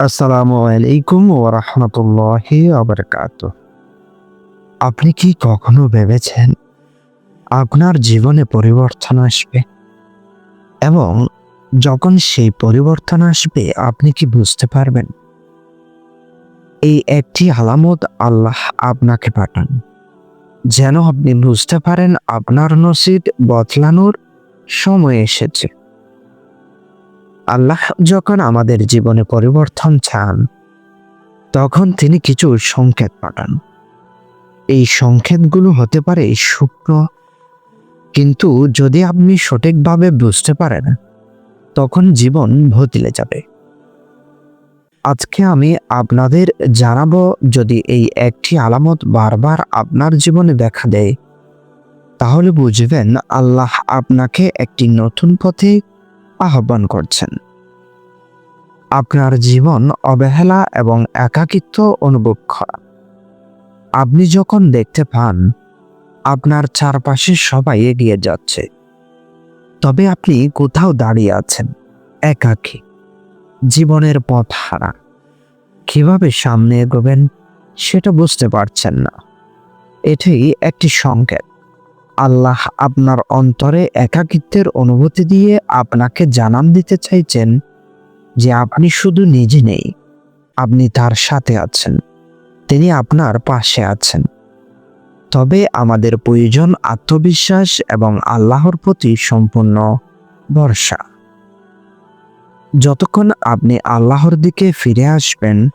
আসসালামু আলাইকুম ও রহমতুল্লাহি আবরকাত আপনি কি কখনো ভেবেছেন আপনার জীবনে পরিবর্তন আসবে? এবং যখন সেই পরিবর্তন আসবে, আপনি কি বুঝতে পারবেন? এই একটি আলামত আল্লাহ আপনাকে পাঠান। যেন আপনি বুঝতে পারেন, আপনার নসিদ বদলানোর সময় এসেছে। আল্লাহ যখন আমাদের জীবনে পরিবর্তন চান, তখন তিনি কিছু সংকেত পাঠান। এই সংকেতগুলো হতে পারে সূক্ষ্ম, কিন্তু যদি আপনি সঠিকভাবে বুঝতে পারেন, তখন জীবন বদলে যাবে। আজকে আমি আপনাদের জানাব যদি এই একটি আলামত বারবার আপনার জীবনে দেখা দেয়, তাহলে বুঝবেন আল্লাহ আপনাকে একটি নতুন পথে আহ্বান করছেন। আপনার জীবন অবহেলা এবং একাকিত্ব অনুভব করা। আপনি যখন দেখতে পান, আপনার চারপাশে সবাই এগিয়ে যাচ্ছে। তবে আপনি কোথাও দাঁড়িয়ে আছেন, একাকী। জীবনের পথ হারা কীভাবে সামনে এগোবেন, সেটা বুঝতে পারছেন না। এটাই একটি সংকেত। আল্লাহ আপনার অন্তরে একাকিত্বের অনুভূতি দিয়ে আপনাকে জানান দিতে চাইছেন যে আপনি শুধু নিজে নেই, আপনি তার সাথে আছেন, তিনি আপনার পাশে আছেন। তবে আমাদের প্রয়োজন আত্মবিশ্বাস এবং আল্লাহর প্রতি সম্পূর্ণ ভরসা। যতক্ষণ আপনি আল্লাহর দিকে ফিরে আসবেন,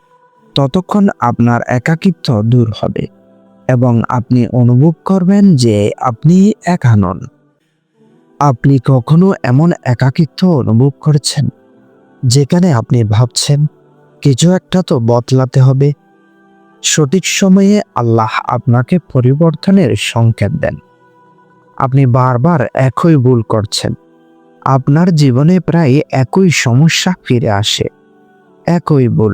ততক্ষণ আপনার একাকিত্ব দূর হবে। এবং আপনি অনুভব করবেন যে আপনি একা নন। আপনি কখনো এমন একাকিত্ব অনুভব করেছেন, যেখানে আপনি ভাবছেন, কিছু একটা তো বদলাতে হবে। সঠিক সময়ে আল্লাহ আপনাকে পরিবর্তনের সংকেত দেন। আপনি বারবার একই ভুল করছেন। আপনার জীবনে প্রায় একই সমস্যা ফিরে আসে। একই ভুল,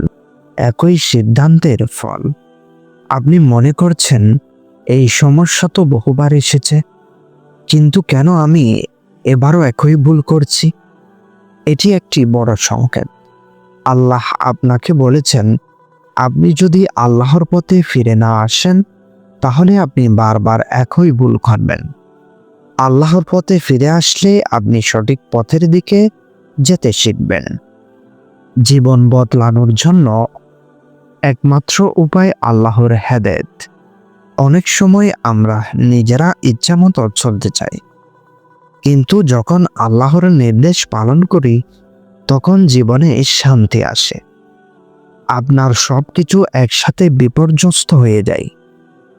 একই সিদ্ধান্তের ফল। আপনি মনে করছেন এই সমস্যা তো বহুবার এসেছে, কিন্তু কেন আমি এবারও একই ভুল করছি? এটি একটি বড় সংকেত। আল্লাহ আপনাকে বলেছেন, আপনি যদি আল্লাহর পথে ফিরে না আসেন, তাহলে আপনি বারবার একই ভুল করবেন। আল্লাহর পথে ফিরে আসলে আপনি সঠিক পথের দিকে যেতে শিখবেন। জীবন বদলানোর জন্য একমাত্র উপায় আল্লাহর হেদায়েত। অনেক সময় আমরা নিজেরা ইচ্ছামতো চলতে চাই। কিন্তু যখন আল্লাহর নির্দেশ পালন করি, তখন জীবনে শান্তি আসে। আপনার সব কিছু একসাথে বিপর্যস্ত হয়ে যায়।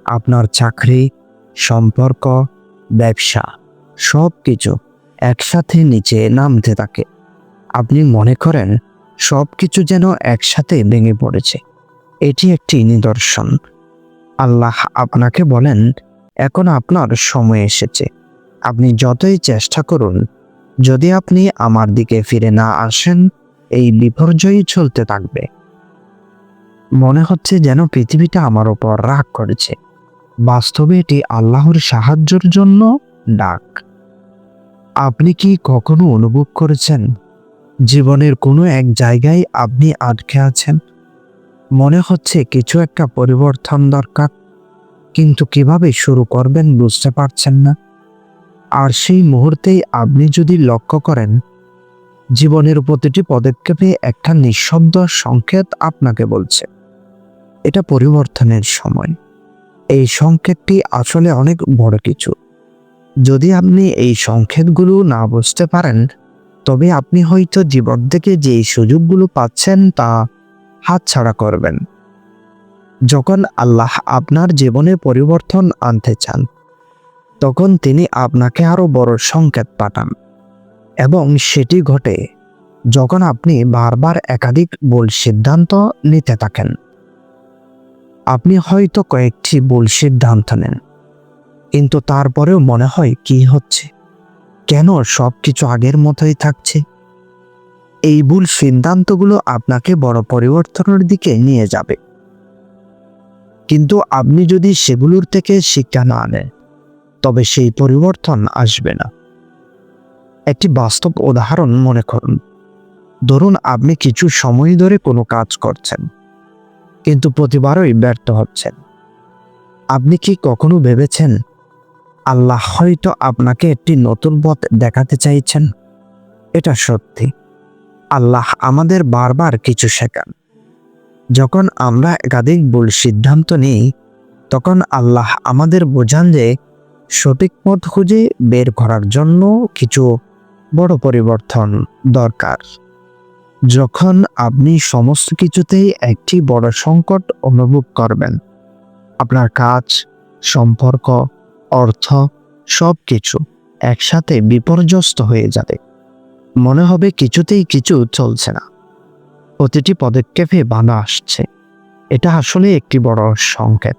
আপনার চাকরি, সম্পর্ক, ব্যবসা সব কিছু একসাথে নিচে নামতে থাকে। আপনি মনে করেন সব কিছু যেন একসাথে ভেঙে পড়েছে। এটি একটি নিদর্শন। আল্লাহ আপনাকে বলেন, এখন আপনার সময় এসেছে। আপনি যতই চেষ্টা করুন, যদি আপনি আমার দিকে ফিরে না আসেন, এই বিপর্যয় চলতে থাকবে। মনে হচ্ছে যেন পৃথিবীটা আমার ওপর রাগ করেছে। বাস্তবে এটি আল্লাহর সাহায্যের জন্য ডাক। আপনি কি কখনো অনুভব করেছেন? জীবনের কোনো এক জায়গায় আপনি আটকে আছেন? মনে হচ্ছে কিছু একটা পরিবর্তন দরকার। কিন্তু কীভাবে শুরু করবেন বুঝতে পারছেন না। আর সেই মুহূর্তেই আপনি যদি লক্ষ্য করেন, জীবনের প্রতিটি পদক্ষেপে একটা নিঃশব্দ সংকেত আপনাকে বলছে। এটা পরিবর্তনের সময়। এই সংকেতটি আসলে অনেক বড় কিছু। যদি আপনি এই সংকেতগুলো না বুঝতে পারেন, তবে আপনি হয়তো জীবন থেকে যে সুযোগগুলো পাচ্ছেন তা হাতছাড়া করবেন। যখন আল্লাহ আপনার জীবনে পরিবর্তন আনতে চান, তখন তিনি আপনাকে আরও বড় সংকেত পাঠান। এবং সেটি ঘটে যখন আপনি বারবার একাধিক ভুল সিদ্ধান্ত নিতে থাকেন। আপনি হয়তো কয়েকটি ভুল সিদ্ধান্ত নেন, কিন্তু তারপরেও মনে হয় কি হচ্ছে? কেন সব কিছু আগের মতোই থাকছে? এই ভুল সিদ্ধান্তগুলো আপনাকে বড় পরিবর্তনের দিকে নিয়ে যাবে। কিন্তু আপনি যদি সেগুলোর থেকে শিক্ষা না নেন, তবে সেই পরিবর্তন আসবে না। একটি বাস্তব উদাহরণ মনে করুন। ধরুন আপনি কিছু সময় ধরে কোনো কাজ করছেন, কিন্তু প্রতিবারই ব্যর্থ হচ্ছেন। আপনি কি কখনো ভেবেছেন, আল্লাহ হয়তো আপনাকে একটি নতুন পথ দেখাতে চাইছেন? এটা সত্যি। আল্লাহ আমাদের বারবার কিছু শেখান। যখন আমরা একাধিক ভুল সিদ্ধান্ত নিই, তখন আল্লাহ আমাদের বোঝান যে সঠিক পথ খুঁজে বের করার জন্য কিছু বড় পরিবর্তন দরকার। যখন আপনি সমস্ত কিছুতেই একটি বড় সংকট অনুভব করবেন, আপনার কাজ, সম্পর্ক, অর্থ সব কিছু একসাথে বিপর্যস্ত হয়ে যাবে। মনে হবে কিছুতেই কিছু চলছে না। প্রতিটি পদক্ষেপে বাধা আসছে। এটা আসলে একটি বড় সংকেত।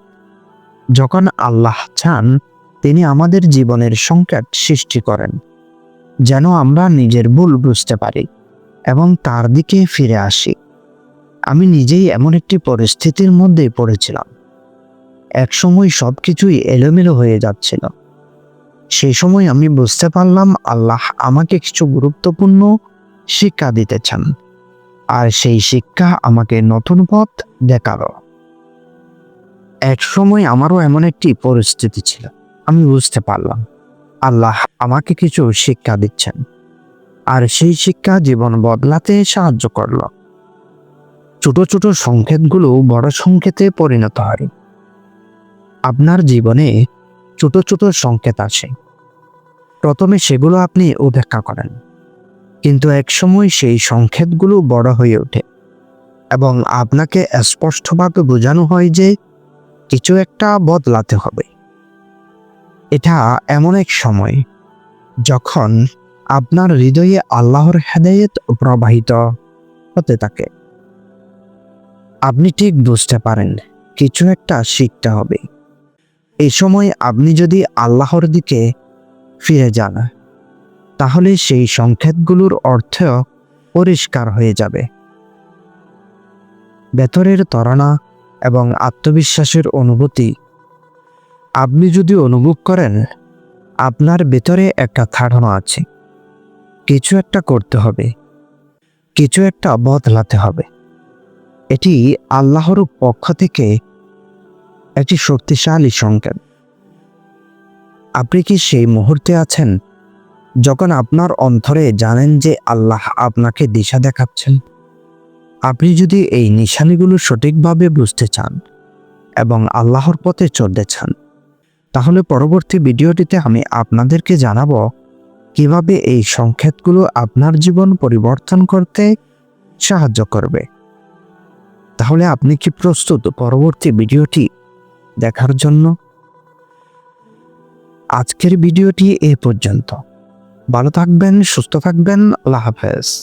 যখন আল্লাহ চান, তিনি আমাদের জীবনের সংকেত সৃষ্টি করেন, যেন আমরা নিজের ভুল বুঝতে পারি এবং তার দিকে ফিরে আসি। আমি নিজেই এমন একটি পরিস্থিতির মধ্যে পড়েছিলাম। একসময় সব কিছুই এলোমেলো হয়ে যাচ্ছিল। সেই সময় আমি বুঝতে পারলাম আল্লাহ আমাকে কিছু গুরুত্বপূর্ণ শিক্ষা দিতে চান আর সেই শিক্ষা আমাকে নতুন পথ দেখাল। এক সময় আমারও এমন একটি পরিস্থিতি ছিল, আমি বুঝতে পারলাম, আল্লাহ আমাকে কিছু শিক্ষা দিচ্ছেন। আর সেই শিক্ষা জীবন বদলাতে সাহায্য করল। ছোট ছোট সংকেতগুলো বড় সংকেতে পরিণত হয়। আপনার জীবনে ছোট ছোট সংকেত আসে প্রথমে সেগুলো আপনি উপেক্ষা করেন। কিন্তু একসময় সেই সংকেতগুলো বড় হয়ে ওঠে এবং আপনাকে স্পষ্টভাবে বোঝানো হয় যে কিছু একটা বদলাতে হবে। এটা এমন এক সময় যখন আপনার হৃদয়ে আল্লাহর হেদায়েত প্রবাহিত হতে থাকে। আপনি ঠিক বুঝতে পারেন, কিছু একটা শিখতে হবে। এই সময় আপনি যদি আল্লাহর দিকে ফিরে যান, তাহলে সেই সংকেতগুলোর অর্থ পরিষ্কার হয়ে যাবে। ভেতরের তরণা এবং আত্মবিশ্বাসের অনুভূতি। আপনি যদি অনুভব করেন, আপনার ভেতরে একটা ধারণা আছে। কিছু একটা করতে হবে। কিছু একটা বদলাতে হবে। এটি আল্লাহর পক্ষ থেকে একটি শক্তিশালী সংকেত। আপনি কি সেই মুহূর্তে আছেন যখন আপনার অন্তরে জানেন যে আল্লাহ আপনাকে দিশা দেখাচ্ছেন? আপনি যদি এই নিশানিগুলো সঠিকভাবে বুঝতে চান এবং আল্লাহর পথে চলতে চান, তাহলে পরবর্তী ভিডিওটিতে আমি আপনাদেরকে জানাব কীভাবে এই সংকেতগুলো আপনার জীবন পরিবর্তন করতে সাহায্য করবে। তাহলে আপনি কি প্রস্তুত পরবর্তী ভিডিওটি দেখার জন্য। আজকের ভিডিওটি এ পর্যন্ত। ভালো থাকবেন সুস্থ থাকবেন আল্লাহ হাফেজ।